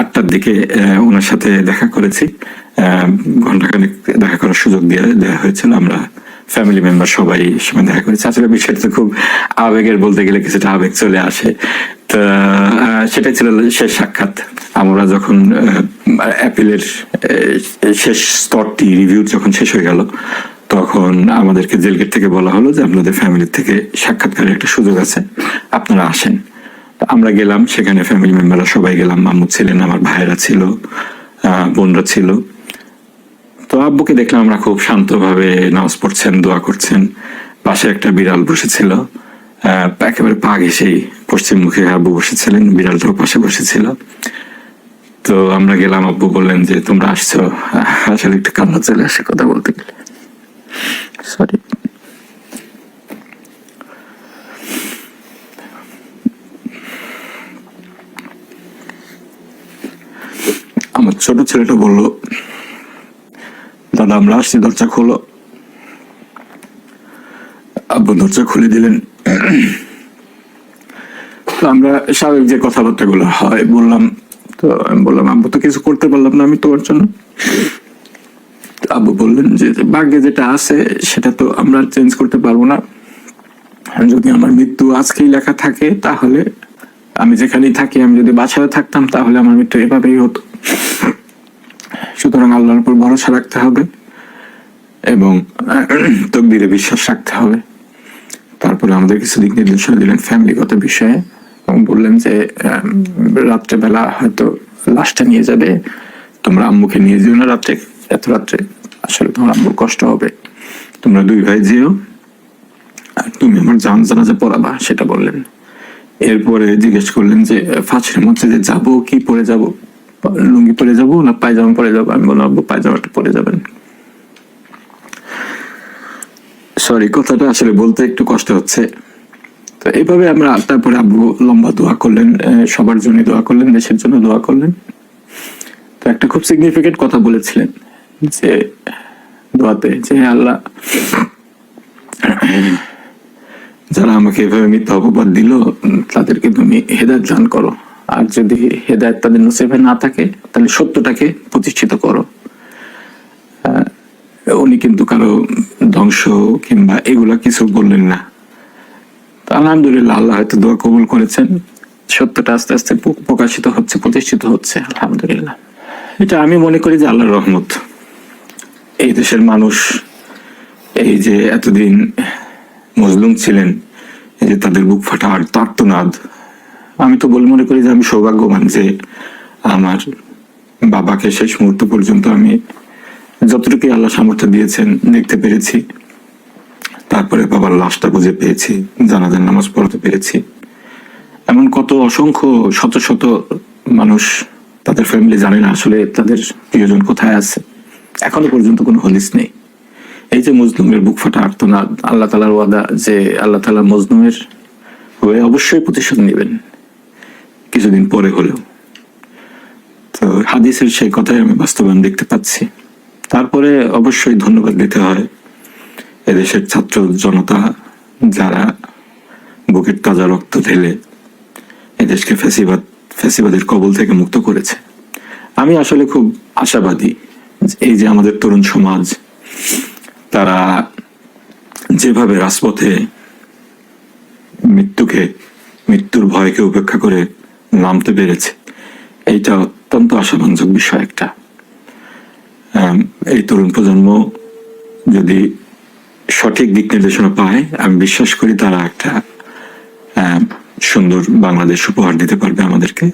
আটটার দিকে ওনার সাথে দেখা করেছি। ঘন্টাখানেক দেখা করার সুযোগ দিয়ে দেওয়া হয়েছিল। আমরা ফ্যামিলি মেম্বার সবাই সময় দেখা করেছি। আসলে বিষয়টা তো খুব আবেগের বলতে গেলে কিছুটা আবেগ চলে আসে। তো সেটাই ছিল শেষ সাক্ষাৎ। আমরা যখন অ্যাপিলের শেষ স্তরটি রিভিউ যখন শেষ হয়ে গেল, তখন আমাদেরকে জেলগেট থেকে বলা হলো যে, আপনাদের ফ্যামিলির থেকে সাক্ষাৎকারের একটা সুযোগ আছে। আপনারা আসেন। আমরা গেলাম, সেখানে ফ্যামিলি মেম্বাররা সবাই গেলাম। মামু ছিলেন, আমার ভাইয়েরা ছিল বোনরা ছিল। তো আব্বুকে দেখলাম আমরা খুব শান্তভাবে নামাজ পড়ছেন, দোয়া করছেন। পাশে একটা বিড়াল বসেছিল। একেবারে পা ঘেসেই পশ্চিম মুখে আব্বু বসেছিলেন, বিড়ালটাও পাশে বসেছিল। তো আমরা গেলাম, আব্বু বললেন যে, তোমরা আসছো। আসলে একটু কান্না চলে আসে কথা বলতে গেলে। সরি আমার ছোট ছেলেটা বলল, দাদা, আমরা আসছি, দরজা খোলো। আব্বু, দরজা খুলে দিলেন। আমরা স্বাভাবিক যে কথাবার্তাগুলো হয়, বললাম, তো আমি বললাম, আব্বু, তো কিছু করতে পারলাম না আমি তোমার জন্য। আব্বু বললেন যে, ভাগ্যে যেটা আছে, সেটা তো আমরা চেঞ্জ করতে পারব না। যদি আমার মৃত্যু আজকেই লেখা থাকে, তাহলে আমি যেখানেই থাকি, আমি যদি বাসায় থাকতাম, তাহলে আমার মৃত্যু এভাবেই হতো। সুতরাং আল্লাহর উপর ভরসা রাখতে হবে এবং তকদিরে বিশ্বাস রাখতে হবে। তারপরে আমাদের কিছু দিক নির্দেশনা দিলেন ফ্যামিলিগত বিষয়ে এবং বললেন যে রাত্রেবেলা হয়তো লাশটা নিয়ে যাবে, তোমরা আম্মুকে নিয়ে যেও না রাত্রে, এত রাত্রে আসলে তোমার আম্মুর কষ্ট হবে। তোমরা দুই ভাই যেও, আর তুমি আমার জান জানাজা পড়াবা, সেটা বললেন। এরপরে জিজ্ঞেস করলেন যে, ফাঁসির মধ্যে যে যাব কি পরে যাব? লুঙ্গি পরে যাব না পায়জামা পরে যাব? আমি বললাম পায়জামাটা পরে যাবেন। সরি কথাটা আসলে বলতে একটু কষ্ট হচ্ছে। তো এইভাবে আমরা তারপরে আব্বু লম্বা দোয়া করলেন সবার জন্য দোয়া করলেন, দেশের জন্য দোয়া করলেন। তো একটা খুব সিগনিফিকেন্ট কথা বলেছিলেন যে, দোয়াতে যে আল্লাহ যারা আমাকে এভাবে মিথ্যা অপবাদ দিল তাদেরকে তুমি হেদায়ত দান করো। আর যদি হেদায়ত তাদের নসিবে না থাকে, তাহলে সত্যটাকে প্রতিষ্ঠিত করো। উনি কিন্তু কারও ধ্বংস কিংবা এগুলা কিছু বললেন না। আলহামদুলিল্লাহ আল্লাহ হয়তো দোয়া কবুল করেছেন। সত্যটা আস্তে আস্তে প্রকাশিত হচ্ছে, প্রতিষ্ঠিত হচ্ছে, আলহামদুলিল্লাহ। এটা আমি মনে করি যে আল্লাহর রহমত। এই দেশের মানুষ, এই যে এতদিন মজলুম ছিলেন যে তাদের বুক ফাটা আর তার্তনাদ আমি তো বলে মনে করি যে আমি সৌভাগ্যবান যে আমার বাবাকে শেষ মুহূর্ত পর্যন্ত আমি যতটুকু আল্লাহ সামর্থ্য দিয়েছেন দেখতে পেরেছি। তারপরে বাবার লাশটা বুঝে পেয়েছি, জানাজার নামাজ পড়তে পেরেছি। এমন কত অসংখ্য, শত শত মানুষ তাদের ফ্যামিলি জানে না আসলে তাদের প্রিয়জন কোথায় আছে। এখনও পর্যন্ত কোনো হলিস নেই। এই যে মজলুমের বুক ফাটা আর্তনাদ আল্লাহ তালার ওয়াদা যে আল্লাহ তালা মজলুমের হয়ে অবশ্যই প্রতিশোধ নেবেন কিছুদিন পরে হলেও। তো হাদিসের সেই কথাই আমি বাস্তবায়ন দেখতে পাচ্ছি। তারপরে অবশ্যই ধন্যবাদ দিতে হয় এদেশের ছাত্র জনতা যারা বুকের তাজা রক্ত ঢেলে এদেশকে ফ্যাসিবাদ, ফ্যাসিবাদের কবল থেকে মুক্ত করেছে। আমি আসলে খুব আশাবাদী এই যে আমাদের তরুণ সমাজ তারা যেভাবে রাজপথে মৃত্যুকে, মৃত্যুর ভয়কে উপেক্ষা করে নামতে পেরেছে, এইটা অত্যন্ত আশাবাঞ্জক বিষয় একটা। এই তরুণ প্রজন্ম যদি সঠিক দিক নির্দেশনা পায়, আমি বিশ্বাস করি তারা একটা সুন্দর বাংলাদেশ উপহার দিতে পারবে আমাদেরকে।